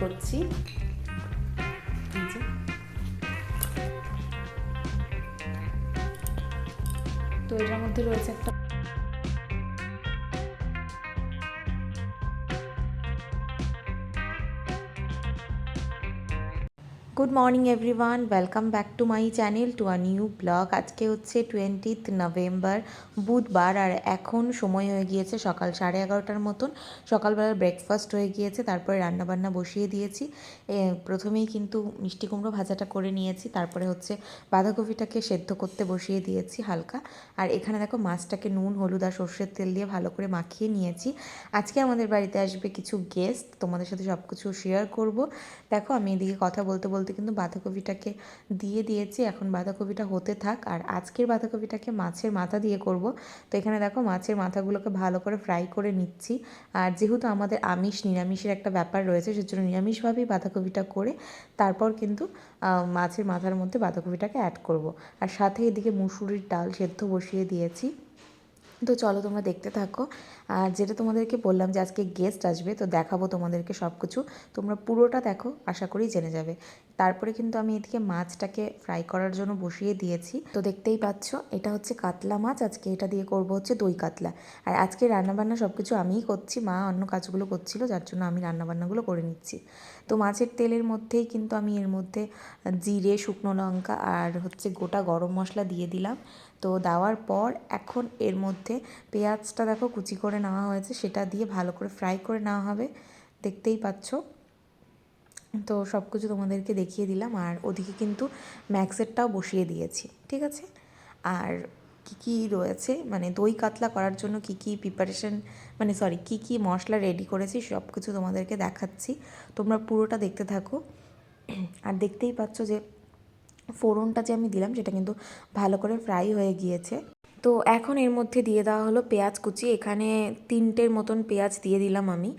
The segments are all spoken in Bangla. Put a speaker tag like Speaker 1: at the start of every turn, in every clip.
Speaker 1: করছি। তো এটার মধ্যে রয়েছে একটা good morning everyone welcome back to my channel to a new blog আজকে হচ্ছে টোয়েন্টিথ নভেম্বর বুধবার, আর এখন সময় হয়ে গিয়েছে সকাল সাড়ে এগারোটার মতন। সকালবেলা ব্রেকফাস্ট হয়ে গিয়েছে, তারপরে রান্নাবান্না বসিয়ে দিয়েছি। প্রথমেই কিন্তু মিষ্টি কুমড়ো ভাজাটা করে নিয়েছি, তারপরে হচ্ছে বাঁধাকপিটাকে সেদ্ধ করতে বসিয়ে দিয়েছি হালকা। আর এখানে দেখো মাছটাকে নুন, হলুদ আর সর্ষের তেল দিয়ে ভালো করে মাখিয়ে নিয়েছি। আজকে আমাদের বাড়িতে আসবে কিছু গেস্ট তোমাদের সাথে সব কিছু শেয়ার করব। দেখো আমি এদিকে কথা বলতে বলতে কিন্তু বাঁধাকপিটাকে দিয়ে দিয়েছি, এখন বাঁধাকপিটা হতে থাক। আর আজকের বাঁধাকপিটাকে মাছের মাথা দিয়ে করব। তো এখানে দেখো মাছের মাথাগুলোকে ভালো করে ফ্রাই করে নিচ্ছি। আর যেহেতু আমাদের আমিষ, নিরামিষের একটা ব্যাপার রয়েছে, সেজন্য নিরামিষভাবেই বাঁধাকপিটা করে তারপর কিন্তু মাছের মাথার মধ্যে বাঁধাকপিটাকে অ্যাড করব। আর সাথে এদিকে মুসুরির ডাল সেদ্ধ বসিয়ে দিয়েছি। তো চলো তোমরা দেখতে থাকো। আর যেটা তোমাদেরকে বললাম যে আজকে গেস্ট আসবে, তো দেখাবো তোমাদেরকে সব কিছু তোমরা পুরোটা দেখো, আশা করি জেনে যাবে। তারপরে কিন্তু আমি এদিকে মাছটাকে ফ্রাই করার জন্য বসিয়ে দিয়েছি। তো দেখতেই পাচ্ছ, এটা হচ্ছে কাতলা মাছ, আজকে এটা দিয়ে করব হচ্ছে দই কাতলা। আর আজকে রান্নাবান্না সব কিছু আমিই করছি, মা অন্য কাজগুলো করছিল, যার জন্য আমি রান্নাবান্নাগুলো করে নিচ্ছি। তো মাছের তেলের মধ্যেই কিন্তু আমি এর মধ্যে জিরে, শুকনো লঙ্কা আর হচ্ছে গোটা গরম মশলা দিয়ে দিলাম। তো দেওয়ার পর এখন এর মধ্যে পেঁয়াজটা দেখো কুচি করে নেওয়া হয়েছে, সেটা দিয়ে ভালো করে ফ্রাই করে নেওয়া হবে। দেখতেই পাচ্ছ। তো সব কিছু তোমাদেরকে দেখিয়ে দিলাম আর ওদিকে কিন্তু ম্যাক্সেরটাও বসিয়ে দিয়েছি, ঠিক আছে? আর কি কি রয়েছে? মানে দই কাতলা করার জন্য কি কি প্রিপারেশন মানে সরি কি কি মশলা রেডি করেছি সব কিছু তোমাদেরকে দেখাচ্ছি। তোমরা পুরোটা দেখতে থাকো। আর দেখতেই পাচ্ছ যে ফোড়নটা যে আমি দিলাম, সেটা কিন্তু ভালো করে ফ্রাই হয়ে গিয়েছে। তো এখন এর মধ্যে দিয়ে দেওয়া হলো পেঁয়াজ কুচি। এখানে তিনটের মতন পেঁয়াজ দিয়ে দিলাম আমি।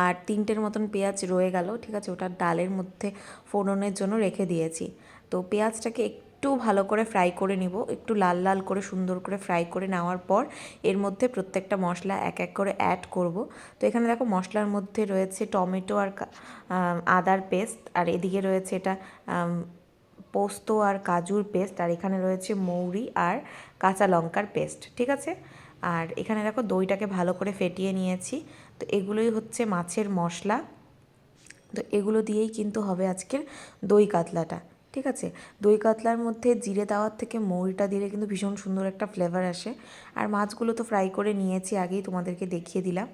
Speaker 1: আর তিনটের মতন পেঁয়াজ রয়ে গেল, ঠিক আছে? ওটা ডালের মধ্যে ফোড়নের জন্য রেখে দিয়েছি। তো পেঁয়াজটাকে একটু ভালো করে ফ্রাই করে নিব। একটু লাল লাল করে, সুন্দর করে ফ্রাই করে নেওয়ার পর এর মধ্যে প্রত্যেকটা মশলা এক এক করে অ্যাড করব। তো এখানে দেখো মশলার মধ্যে রয়েছে টমেটো আর আদার পেস্ট আর এদিকে রয়েছে এটা পোস্ত আর কাজুর পেস্ট, আর এখানে রয়েছে মৌরি আর কাঁচা লঙ্কার পেস্ট, ঠিক আছে? আর এখানে দেখো দইটাকে ভালো করে ফেটিয়ে নিয়েছি। তো এগুলোই হচ্ছে মাছের মশলা। তো এগুলো দিয়েই কিন্তু হবে আজকের দই কাতলাটা, ঠিক আছে? দই কাতলার মধ্যে জিরে দেওয়ার থেকে মৌরিটা দিলে কিন্তু ভীষণ সুন্দর একটা ফ্লেভার আসে। আর মাছগুলো তো ফ্রাই করে নিয়েছি, আগেই তোমাদেরকে দেখিয়ে দিলাম।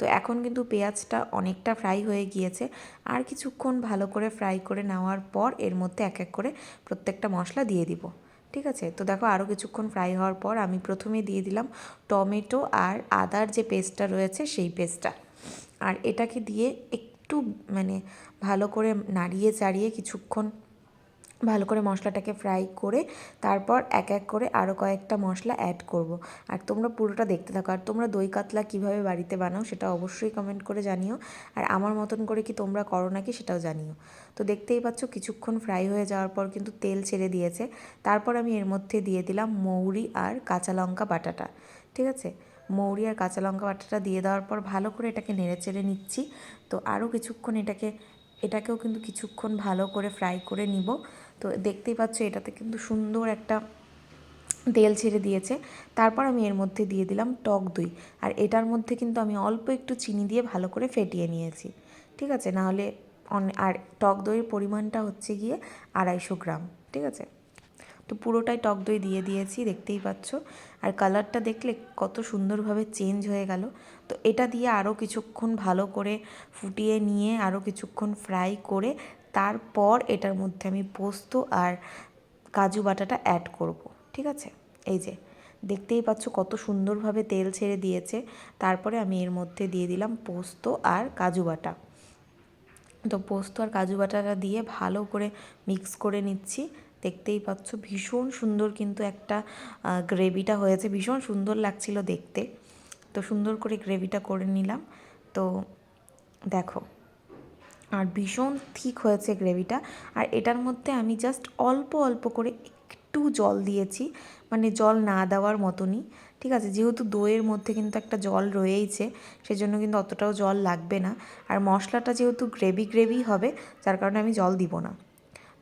Speaker 1: তো এখন কিন্তু পেঁয়াজটা অনেকটা ফ্রাই হয়ে গিয়েছে। আর কিছুক্ষণ ভালো করে ফ্রাই করে নেওয়ার পর এর মধ্যে এক এক করে প্রত্যেকটা মশলা দিয়ে দিব। ঠিক আছে? তো দেখো আরও কিছুক্ষণ ফ্রাই হওয়ার পর আমি প্রথমে দিয়ে দিলাম টমেটো আর আদার যে পেস্টটা রয়েছে সেই পেস্টটা আর এটাকে দিয়ে একটু মানে ভালো করে নাড়িয়ে চাড়িয়ে কিছুক্ষণ ভালো করে মশলাটাকে ফ্রাই করে তারপর এক এক করে আরও কয়েকটা মশলা অ্যাড করব। আর তোমরা পুরোটা দেখতে থাকো। আর তোমরা দই কাতলা কীভাবে বাড়িতে বানাও সেটা অবশ্যই কমেন্ট করে জানিও। আর আমার মতন করে কি তোমরা করো নাকি সেটাও জানিও। তো দেখতেই পাচ্ছ কিছুক্ষণ ফ্রাই হয়ে যাওয়ার পর কিন্তু তেল ছেড়ে দিয়েছে। তারপর আমি এর মধ্যে দিয়ে দিলাম মৌরি আর কাঁচা লঙ্কা বাটাটা। ঠিক আছে? মৌরি আর কাঁচা লঙ্কা বাটাটা দিয়ে দেওয়ার পর ভালো করে এটাকে নেড়ে চেড়ে নিচ্ছি। তো আরও কিছুক্ষণ এটাকে, এটাকেও কিন্তু কিছুক্ষণ ভালো করে ফ্রাই করে নিব। তো দেখতেই পাচ্ছ এটাতে কিন্তু সুন্দর একটা তেল ছেড়ে দিয়েছে। তারপর আমি এর মধ্যে দিয়ে দিলাম টক দই। আর এটার মধ্যে কিন্তু আমি অল্প একটু চিনি দিয়ে ভালো করে ফেটিয়ে নিয়েছি। ঠিক আছে? নাহলে আর টক দইয়ের পরিমাণটা হচ্ছে গিয়ে আড়াইশো গ্রাম। ঠিক আছে? তো পুরোটাই টক দই দিয়ে দিয়েছি, দেখতেই পাচ্ছ। আর কালারটা দেখলে কত সুন্দরভাবে চেঞ্জ হয়ে গেল। তো এটা দিয়ে আরও কিছুক্ষণ ভালো করে ফুটিয়ে নিয়ে, আরও কিছুক্ষণ ফ্রাই করে তারপর এটার মধ্যে আমি পোস্ত আর কাজু বাটাটা অ্যাড করব, ঠিক আছে? এই যে, দেখতেই পাচ্ছ কত সুন্দরভাবে তেল ছেড়ে দিয়েছে। তারপরে আমি এর মধ্যে দিয়ে দিলাম পোস্ত আর কাজু বাটা। তো পোস্ত আর কাজু বাটাটা দিয়ে ভালো করে মিক্স করে নিচ্ছি। দেখতেই পাচ্ছ ভীষণ সুন্দর কিন্তু একটা গ্রেভিটা হয়েছে। ভীষণ সুন্দর লাগছিল দেখতে। তো সুন্দর করে গ্রেভিটা করে নিলাম। তো দেখো আর ভীষণ ঠিক হয়েছে গ্রেভিটা। আর এটার মধ্যে আমি জাস্ট অল্প অল্প করে একটু জল দিয়েছি মানে জল না দেওয়ার মতনই, ঠিক আছে? যেহেতু দইয়ের মধ্যে কিন্তু একটা জল রয়েইছে, সেজন্য কিন্তু অতটাও জল লাগবে না। আর মশলাটা যেহেতু গ্রেভি গ্রেভি হবে, যার কারণে আমি জল দিব না।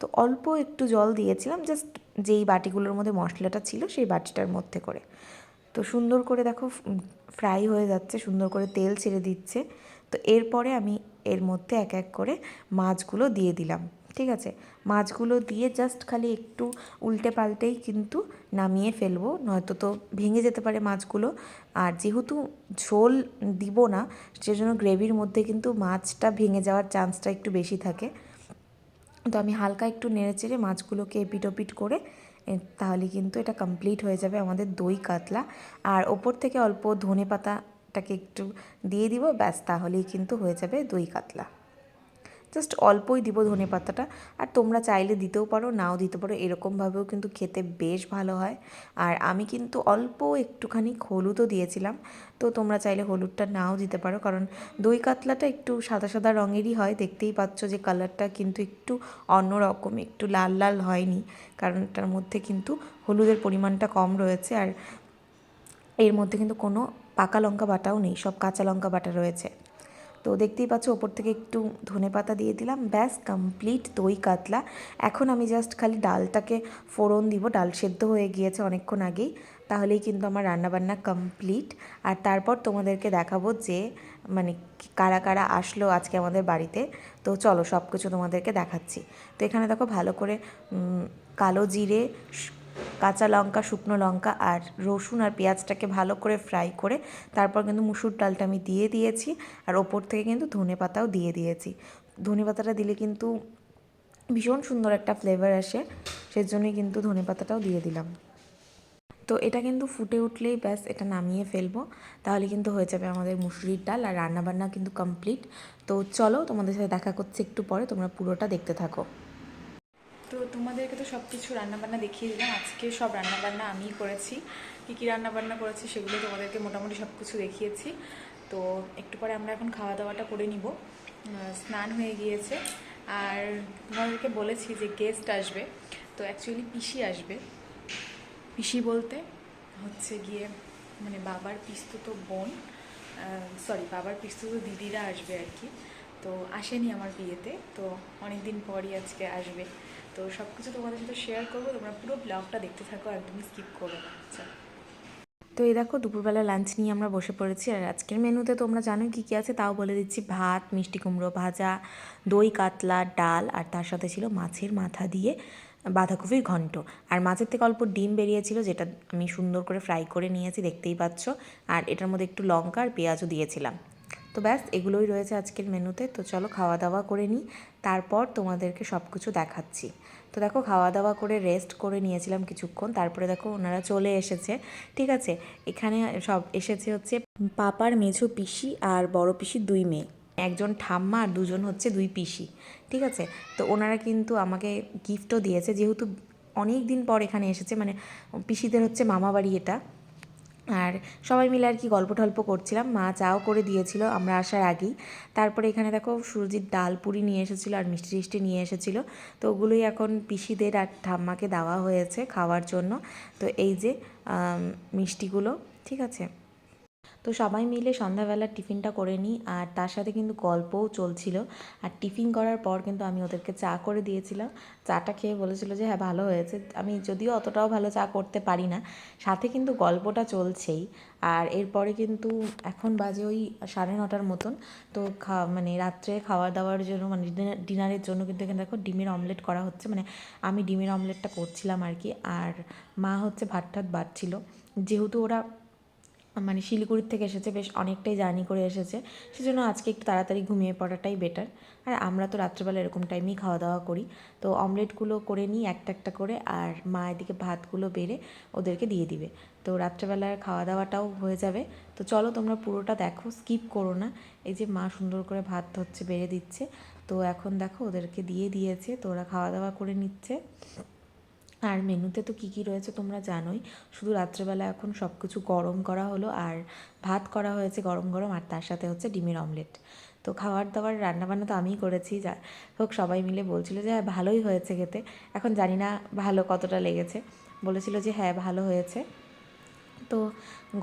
Speaker 1: তো অল্প একটু জল দিয়েছিলাম জাস্ট যেই বাটিগুলোর মধ্যে মশলাটা ছিল, সেই বাটিটার মধ্যে করে। তো সুন্দর করে দেখো ফ্রাই হয়ে যাচ্ছে, সুন্দর করে তেল ছেড়ে দিচ্ছে। তো এরপরে আমি এর মধ্যে এক এক করে মাছগুলো দিয়ে দিলাম, ঠিক আছে? মাছগুলো দিয়ে জাস্ট খালি একটু উল্টে পাল্টেই কিন্তু নামিয়ে ফেলব, নয়তো তো ভেঙে যেতে পারে মাছগুলো। আর যেহেতু ঝোল দিব না, সেজন্য গ্রেভির মধ্যে কিন্তু মাছটা ভেঙে যাওয়ার চান্সটা একটু বেশি থাকে। তো আমি হালকা একটু নেড়ে চেড়ে মাছগুলোকে এপিট ওপিট করে তাহলে কিন্তু এটা কমপ্লিট হয়ে যাবে আমাদের দই কাতলা। আর ওপর থেকে অল্প ধনে পাতাটাকে একটু দিয়ে দিব, ব্যাস তাহলেই কিন্তু হয়ে যাবে দই কাতলা। জাস্ট অল্পই দিব ধনে পাতাটা। আর তোমরা চাইলে দিতেও পারো, নাও দিতে পারো, এরকমভাবেও কিন্তু খেতে বেশ ভালো হয়। আর আমি কিন্তু অল্প একটুখানি হলুদও দিয়েছিলাম, তো তোমরা চাইলে হলুদটা নাও দিতে পারো। কারণ দই কাতলাটা একটু সাদা সাদা রঙেরই হয়, দেখতেই পাচ্ছ যে কালারটা কিন্তু একটু অন্যরকম, একটু লাল লাল হয়নি। কারণ এটার মধ্যে কিন্তু হলুদের পরিমাণটা কম রয়েছে। আর এর মধ্যে কিন্তু কোনো পাকা লঙ্কা বাটাও নেই, সব কাঁচা লঙ্কা বাটা রয়েছে। তো দেখতেই পাচ্ছ, ওপর থেকে একটু ধনে পাতা দিয়ে দিলাম, ব্যাস কমপ্লিট দই কাতলা। এখন আমি জাস্ট খালি ডালটাকে ফোড়ন দিব, ডাল সেদ্ধ হয়ে গিয়েছে অনেকক্ষণ আগেই, তাহলেই কিন্তু আমার রান্নাবান্না কমপ্লিট আর তারপর তোমাদেরকে দেখাবো যে মানে কারা কারা আসলো আজকে আমাদের বাড়িতে। তো চলো সব কিছু তোমাদেরকে দেখাচ্ছি। তো এখানে দেখো ভালো করে কালো জিরে কাঁচা লঙ্কা, শুকনো লঙ্কা আর রসুন আর পেঁয়াজটাকে ভালো করে ফ্রাই করে তারপর কিন্তু মুসুর ডালটা আমি দিয়ে দিয়েছি আর ওপর থেকে কিন্তু ধনে পাতাও দিয়ে দিয়েছি। ধনে পাতাটা দিলে কিন্তু ভীষণ সুন্দর একটা ফ্লেভার আসে, সেজন্যই কিন্তু ধনে পাতাটাও দিয়ে দিলাম। তো এটা কিন্তু ফুটে উঠলেই ব্যাস, এটা নামিয়ে ফেলব। তাহলে কিন্তু হয়ে যাবে আমাদের মুসুরির ডাল আর রান্নাবান্না কিন্তু কমপ্লিট তো চলো তোমাদের সাথে দেখা করছে একটু পরে, তোমরা পুরোটা দেখতে থাকো।
Speaker 2: তো তোমাদেরকে তো সব কিছু রান্নাবান্না দেখিয়ে দিলাম। আজকে সব রান্নাবান্না আমিই করেছি। কী কী রান্নাবান্না করেছি সেগুলো তোমাদেরকে মোটামুটি সব কিছু দেখিয়েছি। তো একটু পরে আমরা এখন খাওয়া দাওয়াটা করে নিব। স্নান হয়ে গিয়েছে। আর তোমাদেরকে বলেছি যে গেস্ট আসবে। তো অ্যাকচুয়ালি পিসি আসবে। পিসি বলতে হচ্ছে গিয়ে মানে বাবার পিস্তুত বোন। সরি বাবার পিস্তুত দিদিরা আসবে আর কি। তো আসেনি আমার বিয়েতে। তো অনেক দিন পরই আজকে আসবে। তো সব কিছু তোমাদের সাথে শেয়ার করব, তোমরা পুরো ব্লগটা দেখতে থাকো, একদমই স্কিপ করো না। আচ্ছা।
Speaker 1: তো এই দেখো, দুপুরবেলা লাঞ্চ নিয়ে আমরা বসে পড়েছি, আর আজকের মেনুতে তোমরা জানোই কী কী আছে, তাও বলে দিচ্ছি, ভাত, মিষ্টি কুমড়ো ভাজা, দই, কাতলা, ডাল, আর তার সাথে ছিল মাছের মাথা দিয়ে বাঁধাকপির ঘন্ট। আর মাছের থেকে অল্প ডিম বেরিয়েছিল, যেটা আমি সুন্দর করে ফ্রাই করে নিয়েছি, দেখতেই পাচ্ছ। আর এটার মধ্যে একটু লঙ্কা আর পেঁয়াজও দিয়েছিলাম। তো ব্যাস, এগুলোই রয়েছে আজকের মেনুতে। তো চলো খাওয়া দাওয়া করে নিই। তারপর তোমাদেরকে সব কিছু দেখাচ্ছি। তো দেখো, খাওয়া দাওয়া করে রেস্ট করে নিয়েছিলাম কিছুক্ষণ। তারপরে দেখো, ওনারা চলে এসেছে। ঠিক আছে? এখানে সব এসেছে হচ্ছে পাপার মেঝো পিসি আর বড় পিসির দুই মেয়ে। একজন ঠাম্মা আর দুজন হচ্ছে দুই পিসি। ঠিক আছে? তো ওনারা কিন্তু আমাকে গিফটও দিয়েছে। যেহেতু অনেক দিন পর এখানে এসেছে মানে পিসিদের হচ্ছে মামা বাড়ি এটা। আর সবাই মিলে আর কি গল্প টল্প করছিলাম। মা চাও করে দিয়েছিল, আমরা আসার আগেই। তারপরে এখানে দেখো সুরজিৎ ডাল পুরি নিয়ে এসেছিল আর মিষ্টি টিষ্টি নিয়ে এসেছিল। তো ওগুলোই এখন পিসিদের আর ঠাম্মাকে দেওয়া হয়েছে খাওয়ার জন্য। তো এই যে মিষ্টিগুলো, ঠিক আছে? তো সবাই মিলে সন্ধ্যাবেলার টিফিনটা করে নিই, আর তার সাথে কিন্তু গল্পও চলছিল। আর টিফিন করার পর কিন্তু আমি ওদেরকে চা করে দিয়েছিলাম। চাটা খেয়ে বলেছিল যে হ্যাঁ ভালো হয়েছে। আমি যদিও অতটাও ভালো চা করতে পারি না। সাথে কিন্তু গল্পটা চলছেই। আর এরপরে কিন্তু এখন বাজে ওই সাড়ে নটার মতন। তো মানে রাত্রে খাওয়া দাওয়ার জন্য মানে ডিনারের জন্য কিন্তু এখানে দেখো ডিমের অমলেট করা হচ্ছে। মানে আমি ডিমের অমলেটটা করছিলাম আর কি। আর মা হচ্ছে ভাত টাত বাড়ছিল যেহেতু ওরা মানে শিলিগুড়ির থেকে এসেছে, বেশ অনেকটাই জার্নি করে এসেছে। সেজন্য আজকে একটু তাড়াতাড়ি ঘুমিয়ে পড়াটাই বেটার আর আমরা তো রাত্রেবেলা এরকম টাইমেই খাওয়া দাওয়া করি। তো অমলেটগুলো করে নিই একটা একটা করে, আর মা এদিকে ভাতগুলো বেড়ে ওদেরকে দিয়ে দিবে। তো রাত্রেবেলার খাওয়া দাওয়াটাও হয়ে যাবে। তো চলো তোমরা পুরোটা দেখো স্কিপ করো না। এই যে মা সুন্দর করে ভাত হচ্ছে, বেড়ে দিচ্ছে। তো এখন দেখো ওদেরকে দিয়ে দিয়েছে, তো ওরা খাওয়া দাওয়া করে নিচ্ছে। আর মেনুতে তো কী কী রয়েছে তোমরা জানোই। শুধু রাত্রেবেলা এখন সব কিছু গরম করা হলো আর ভাত করা হয়েছে গরম গরম আর তার সাথে হচ্ছে ডিমের অমলেট। তো খাবার দাবার রান্নাবান্না তো আমিই করেছি, যা হোক সবাই মিলে বলছিল যে হ্যাঁ ভালোই হয়েছে খেতে। এখন জানি না ভালো কতটা লেগেছে। বলেছিল যে হ্যাঁ ভালো হয়েছে। তো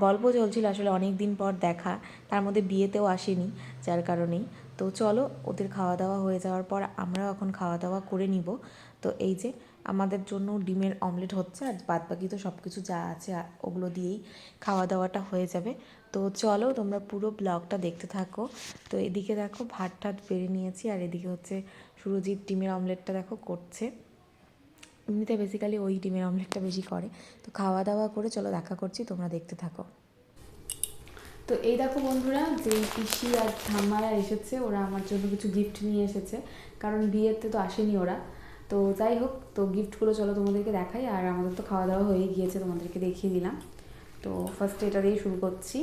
Speaker 1: গল্প চলছিল আসলে অনেক দিন পর দেখা। তার মধ্যে বিয়েতেও আসেনি, যার কারণেই। তো চলো, ওদের খাওয়া দাওয়া হয়ে যাওয়ার পর আমরাও এখন খাওয়া দাওয়া করে নিব। তো এই যে, আমাদের জন্য ডিমের অমলেট হচ্ছে আর বাদ বাকি তো সব কিছু যা আছে ওগুলো দিয়েই খাওয়া দাওয়াটা হয়ে যাবে। তো চলো, তোমরা পুরো ব্লগটা দেখতে থাকো। তো এদিকে দেখো ভাত টাত বেড়ে নিয়েছি আর এদিকে হচ্ছে সুরজিৎ ডিমের অমলেটটা দেখো করছে। এমনিতে বেসিক্যালি ওই ডিমের অমলেটটা বেশি করে। তো খাওয়া দাওয়া করে চলো দেখা করছি, তোমরা দেখতে থাকো।
Speaker 2: তো এই দেখো বন্ধুরা, যে পিসি আর ঠাম্মারা এসেছে, ওরা আমার জন্য কিছু গিফট নিয়ে এসেছে। কারণ বিয়েতে তো আসেনি ওরা। তো যাই হোক, তো গিফটগুলো চলো তোমাদেরকে দেখাই, আর আমাদের তো খাওয়া দাওয়া হয়ে গিয়েছে, তোমাদেরকে দেখিয়ে দিলাম। তো ফার্স্টে এটা দিয়ে শুরু করছি।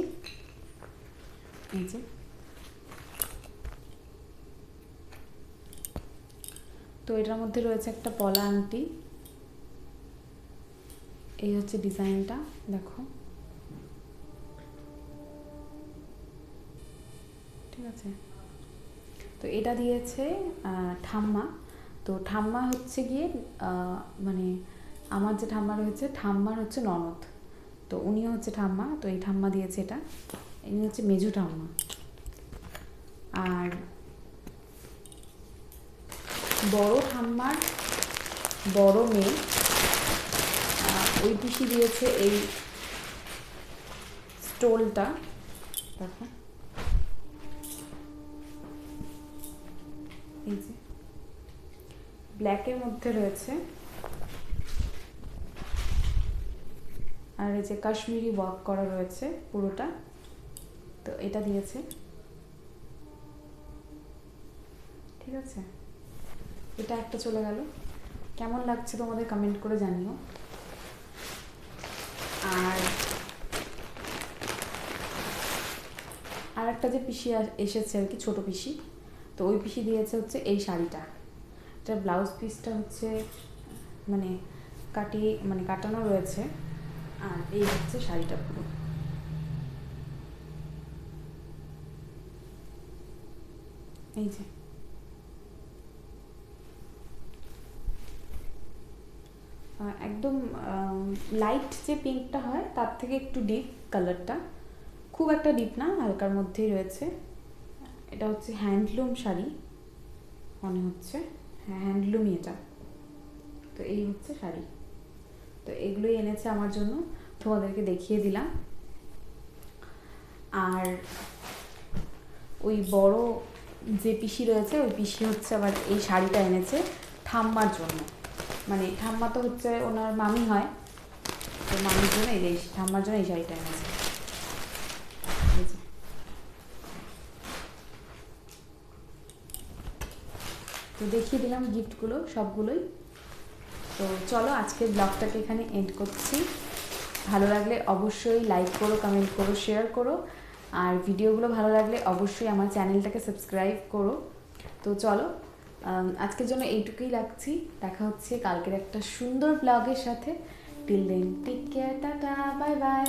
Speaker 2: এই যে। তো এটার মধ্যে রয়েছে একটা পলা আংটি। এই হচ্ছে ডিজাইনটা, দেখো। আছে? তো এটা দিয়েছে ঠাম্মা। তো ঠাম্মা হচ্ছে গিয়ে মানে আমার যে ঠাম্মা রয়েছে, ঠাম্মার হচ্ছে ননদ। তো উনিও হচ্ছে ঠাম্মা, তো এই ঠাম্মা দিয়েছে এটা। ইনি হচ্ছে মেজু ঠাম্মা। আর বড় ঠাম্মার বড় মেয়ে ওই পিসি দিয়েছে এই স্টোলটা। দেখো। এই যে ব্ল্যাকের মধ্যে রয়েছে। আর এই যে কাশ্মীরি ওয়ার্ক করা রয়েছে পুরোটা, তো এটা দিয়েছে। ঠিক আছে? এটা একটা চলে গেল। কেমন লাগছে তোমাদের কমেন্ট করে জানিও। আর আর একটা যে পিসি এসেছে আর কি, ছোট পিসি। তো ওই পিসি দিয়েছে হচ্ছে এই শাড়িটা। এটা ব্লাউজ পিসটা হচ্ছে মানে কাটি মানে কাটানো রয়েছে। আর এই হচ্ছে শাড়িটা পুরো। এই যে। একদম লাইট যে পিঙ্কটা হয়, তার থেকে একটু ডিপ কালারটা খুব একটা ডিপ না, হালকার মধ্যেই রয়েছে। এটা হচ্ছে হ্যান্ডলুম শাড়ি, মনে হচ্ছে। হ্যাঁ হ্যান্ডলুমই এটা। তো এই হচ্ছে শাড়ি। তো এগুলোই এনেছে আমার জন্য, তোমাদেরকে দেখিয়ে দিলাম। আর ওই বড় যে পিসি রয়েছে, ওই পিসি হচ্ছে আবার এই শাড়িটা এনেছে ঠাম্মার জন্য। মানে ঠাম্মা তো হচ্ছে ওনার মামি হয়, তো মামির জন্য এই ঠাম্মার জন্য এই শাড়িটা এনেছে এই যে। তো দেখিয়ে দিলাম গিফটগুলো সবগুলোই। তো চলো আজকের ব্লগটাকে এখানে এন্ড করছি। ভালো লাগলে অবশ্যই লাইক করো কমেন্ট করো শেয়ার করো। আর ভিডিওগুলো ভালো লাগলে অবশ্যই আমার চ্যানেলটাকে সাবস্ক্রাইব করো। তো চলো আজকের জন্য এইটুকুই লাগছি দেখা হচ্ছে কালকের একটা সুন্দর ব্লগের সাথে। Till then take care tata bye bye